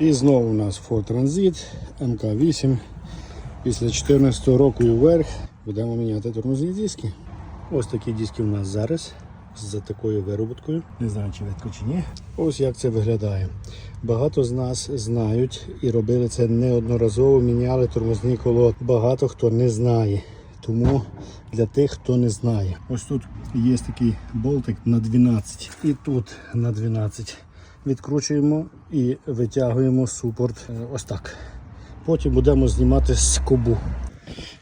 І знову у нас Ford Transit МК8. Після 2014 року і вверх будемо міняти тормозні диски. Ось такі диски у нас зараз з такою вироботкою. Не знаю, чи видко чи ні. Ось як це виглядає. Багато з нас знають і робили це неодноразово, міняли тормозні колод. Багато хто не знає. Тому для тих, хто не знає. Ось тут є такий болтик на 12 і тут на 12. Відкручуємо і витягуємо супорт е, ось так. Потім будемо знімати скобу.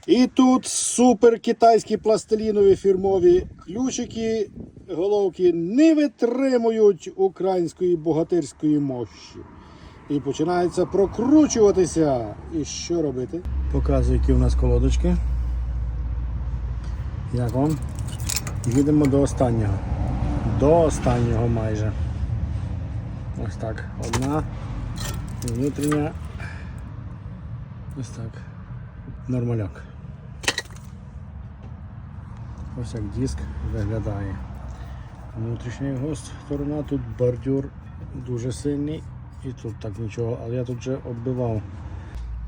І тут супер китайські пластилінові фірмові ключики, головки не витримують української богатирської мощі. І починається прокручуватися. І що робити? Показую, які у нас колодочки. Як вам? Їдемо до останнього. До останнього майже. Ось так. Одна внутрішня. Ось так. Нормаляк. Ось як диск виглядає. Внутрішня його сторона, тут бордюр дуже сильний і тут так нічого, але я тут вже оббивав.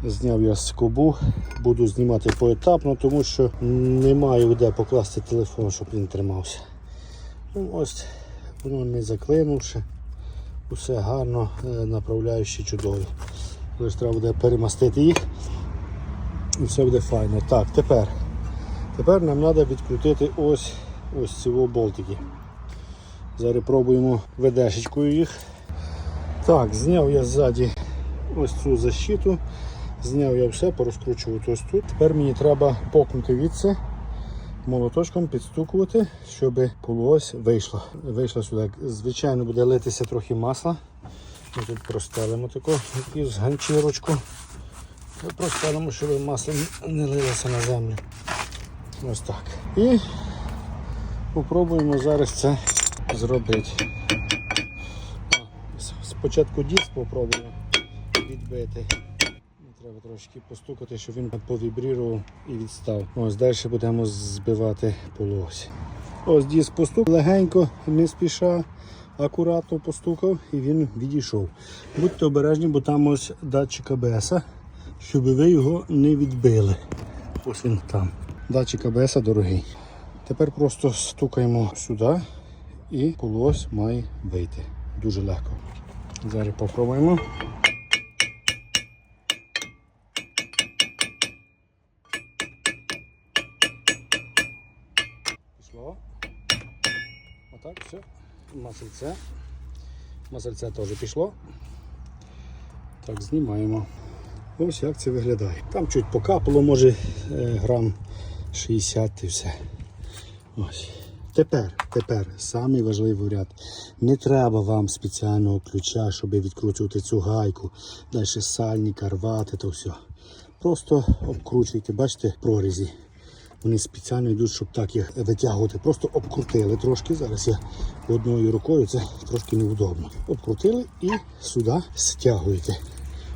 Зняв я скобу, буду знімати поетапно, тому що немає де покласти телефон, щоб він тримався. Ну, ось воно не заклинувши, усе гарно, е, направляючи чудові. Лише треба буде перемастити їх і все буде файно. Так, тепер. Тепер нам треба відкрутити ось ось ці болтики. Зараз пробуємо ведешечкою їх. Так, зняв я ззаді ось цю защиту. Зняв я все, порозкручував ось тут. Тепер мені треба покнути від це, молоточком підстукувати, щоб полуось вийшло. Вийшло сюди. Звичайно, буде литися трохи масла. Ми тут простелимо таку якусь ганчірочку. Простелимо, щоб масло не лилося на землю. Ось так. І спробуємо зараз це зробити. Спочатку диск спробуємо відбити. Треба трошки постукати, щоб він повібрував і відстав. Ось далі будемо збивати полуось. Ось диск постук легенько, не спіша, акуратно постукав і він відійшов. Будьте обережні, бо там ось датчик АБС, щоб ви його не відбили. Ось він там. Датчик АБС дорогий. Тепер просто стукаємо сюди і полуось має вийти. Дуже легко. Зараз попробуємо. Пішло. Отак, все. Масельце. Масельце теж пішло. Так, знімаємо. Ось як це виглядає. Там чуть покапало, може е, грам 60 і все. Ось. Тепер, тепер, самий важливий варіант. Не треба вам спеціального ключа, щоб відкручувати цю гайку, далі сальника, рвати то все. Просто обкручуйте, бачите, прорізі. Вони спеціально йдуть, щоб так їх витягувати. Просто обкрутили трошки. Зараз я одною рукою це трошки неудобно. Обкрутили і сюди стягуєте.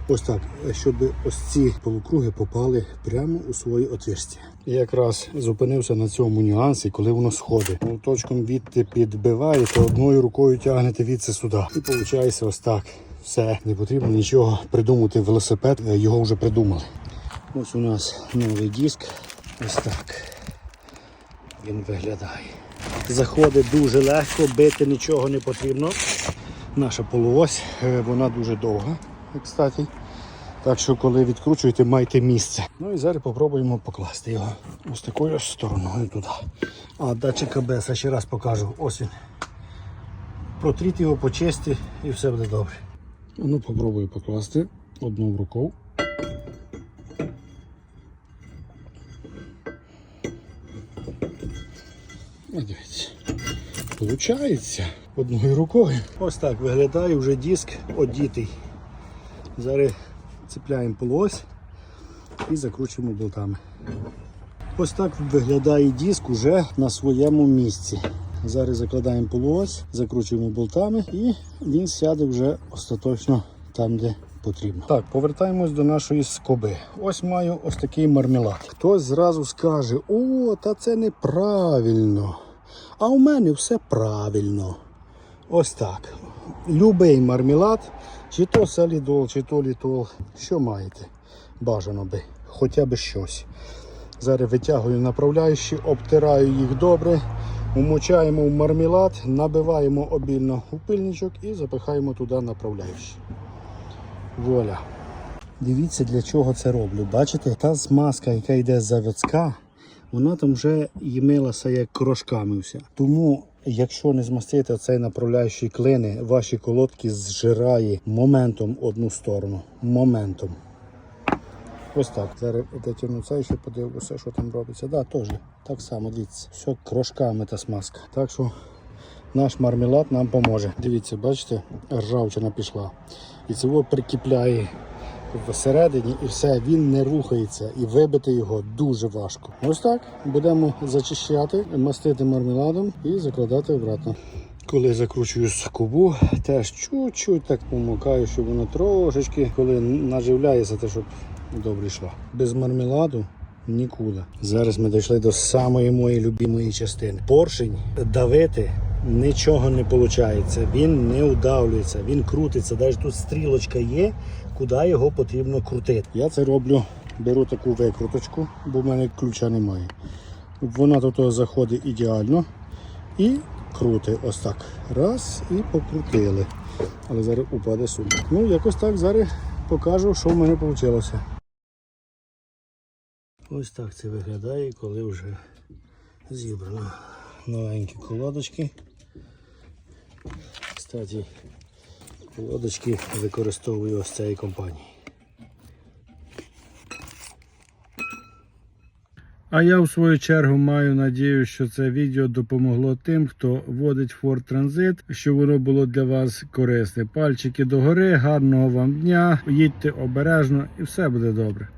Ось так, щоб ось ці полукруги попали прямо у свої отверстя. Я якраз зупинився на цьому нюансі, коли воно сходить. Молоточком відти підбиваєте, одною рукою тягнете відси сюди. І виходить ось так. Все, не потрібно нічого придумати. Велосипед е, його вже придумали. Ось у нас новий диск. Ось так він виглядає. Заходить дуже легко, бити нічого не потрібно. Наша полуось, е, вона дуже довга, кстати. Так що, коли відкручуєте, майте місце. Ну і зараз спробуємо покласти його ось такою стороною туди. А датчик АБС, ще раз покажу. Ось він. Протріть його, почисти і все буде добре. Ну, попробую покласти одну рукою. Ось Дивіться. Получається одною рукою. Ось так виглядає вже диск одітий. Зараз цепляємо полось і закручуємо болтами. Ось так виглядає диск уже на своєму місці. Зараз закладаємо полуось, закручуємо болтами і він сяде вже остаточно там, де потрібно. Так, повертаємось до нашої скоби. Ось маю ось такий мармелад. Хтось зразу скаже: о, та це неправильно. А у мене все правильно. Ось так. Любий мармелад Чи то салідол, чи то літол. Що маєте? Бажано би. Хоча б щось. Зараз витягую направляючі, обтираю їх добре, умочаємо в мармелад, набиваємо обільно у пильничок і запихаємо туди направляючі. Воля. Дивіться, для чого це роблю. Бачите, та змазка, яка йде з заводська, вона там вже їмилася як крошками вся. Тому, якщо не змастити цей направляючий клини, ваші колодки зжирає моментом одну сторону. Моментом. Ось так. Зараз дотягну це ще подивлюся, що там робиться. Да, теж так само, дивіться. Все крошками та смазка. Так що наш мармелад нам поможе. Дивіться, бачите, ржавчина пішла. І цього прикипляє всередині і все, він не рухається і вибити його дуже важко. Ось так будемо зачищати, мастити мармеладом і закладати обратно. Коли закручую скобу, теж чуть-чуть так помукаю, щоб воно трошечки, коли наживляється, те, щоб добре йшло. Без мармеладу нікуди. Зараз ми дійшли до самої моєї любимої частини. Поршень давити нічого не виходить. Він не удавлюється, він крутиться. Навіть тут стрілочка є, куди його потрібно крутити. Я це роблю, беру таку викруточку, бо в мене ключа немає. Вона того заходить ідеально і крути ось так. Раз і покрутили. Але зараз упаде сюди. Ну, якось так зараз покажу, що в мене вийшло. Ось так це виглядає, коли вже зібрано новенькі колодочки. Кстати, колодочки використовую ось цієї компанії. А я в свою чергу маю надію, що це відео допомогло тим, хто водить Ford Transit, що воно було для вас корисне. Пальчики догори, гарного вам дня, їдьте обережно і все буде добре.